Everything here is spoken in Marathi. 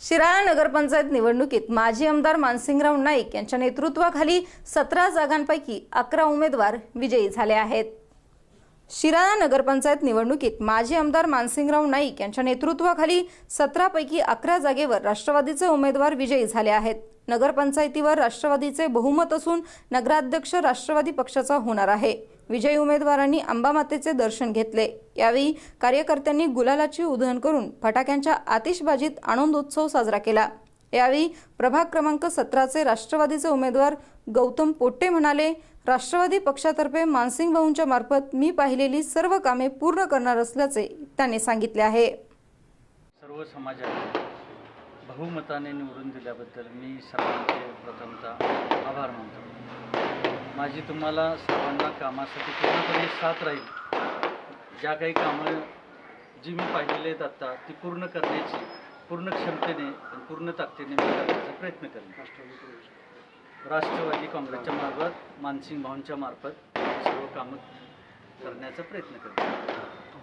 शिराळा नगरपंचायत निवडणुकीत माजी आमदार मानसिंगराव नाईक यांच्या नेतृत्वाखाली सतरा जागांपैकी अकरा उमेदवार विजयी झाले आहेत. शिराळा नगरपंचायत निवडणुकीत माजी आमदार मानसिंगराव नाईक यांच्या नेतृत्वाखाली सतरापैकी अकरा जागेवर राष्ट्रवादीचे उमेदवार विजयी झाले आहेत. नगरपंचायतीवर राष्ट्रवादीचे बहुमत असून नगराध्यक्ष राष्ट्रवादी पक्षाचा होणार आहे. विजयी उमेदवारांनी अंबामातेचे दर्शन घेतले. यावेळी कार्यकर्त्यांनी गुलालाची उधळण करून फटाक्यांच्या आतिषबाजीत आनंदोत्सव साजरा केला. यावेळी प्रभाग क्रमांक सतराचे राष्ट्रवादीचे उमेदवार गौतम पोट्टे म्हणाले राष्ट्रवादी पक्षातर्फे मानसिंग भाऊंच्या मार्फत मी पाहिलेली सर्व कामे पूर्ण करणार असल्याचे त्यांनी सांगितले आहे. सर्व बहुमताने निवडून दिल्याबद्दल मी सर्वांचे प्रथमतः आभार मानतो. माझी तुम्हाला सर्वांना कामासाठी पूर्णपणे साथ राहील. ज्या काही कामं जी मी पाहिलेली आहेत आत्ता ती पूर्ण करण्याची पूर्ण क्षमतेने आणि पूर्ण ताकदीने मी करण्याचा प्रयत्न करेन. राष्ट्रवादी काँग्रेसच्या मार्फत मानसिंग भाऊंच्या मार्फत सर्व कामं करण्याचा प्रयत्न करेन.